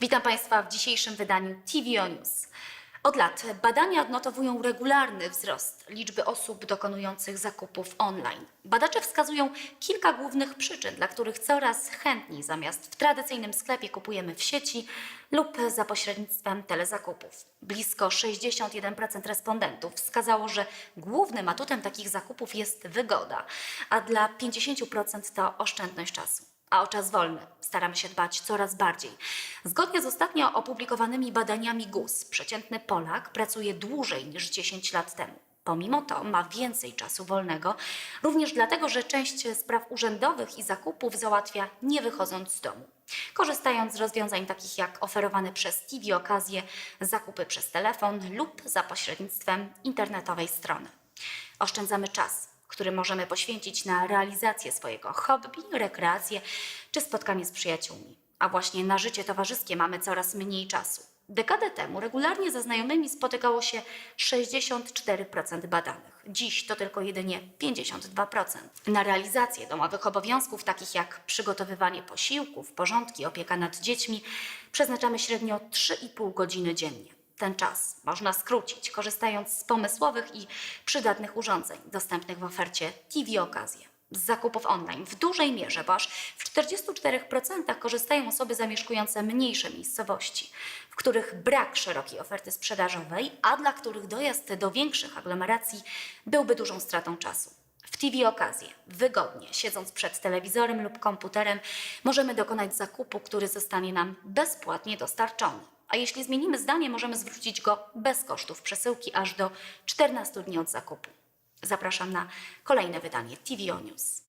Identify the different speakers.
Speaker 1: Witam Państwa w dzisiejszym wydaniu TVO News. Od lat badania odnotowują regularny wzrost liczby osób dokonujących zakupów online. Badacze wskazują kilka głównych przyczyn, dla których coraz chętniej zamiast w tradycyjnym sklepie kupujemy w sieci lub za pośrednictwem telezakupów. Blisko 61% respondentów wskazało, że głównym atutem takich zakupów jest wygoda, a dla 50% to oszczędność czasu a o czas wolny staramy się dbać coraz bardziej. Zgodnie z ostatnio opublikowanymi badaniami GUS, przeciętny Polak pracuje dłużej niż 10 lat temu. Pomimo to ma więcej czasu wolnego, również dlatego, że część spraw urzędowych i zakupów załatwia nie wychodząc z domu. Korzystając z rozwiązań takich jak oferowane przez TV okazje, zakupy przez telefon lub za pośrednictwem internetowej strony. Oszczędzamy czas, który możemy poświęcić na realizację swojego hobby, rekreację czy spotkanie z przyjaciółmi. A właśnie na życie towarzyskie mamy coraz mniej czasu. Dekadę temu regularnie ze znajomymi spotykało się 64% badanych. Dziś to tylko jedynie 52%. Na realizację domowych obowiązków, takich jak przygotowywanie posiłków, porządki, opieka nad dziećmi, przeznaczamy średnio 3,5 godziny dziennie. Ten czas można skrócić, korzystając z pomysłowych i przydatnych urządzeń dostępnych w ofercie TV Okazje. Z zakupów online w dużej mierze, bo aż w 44% korzystają osoby zamieszkujące mniejsze miejscowości, w których brak szerokiej oferty sprzedażowej, a dla których dojazd do większych aglomeracji byłby dużą stratą czasu. W TV okazję, wygodnie, siedząc przed telewizorem lub komputerem, możemy dokonać zakupu, który zostanie nam bezpłatnie dostarczony. A jeśli zmienimy zdanie, możemy zwrócić go bez kosztów przesyłki aż do 14 dni od zakupu. Zapraszam na kolejne wydanie TVO News.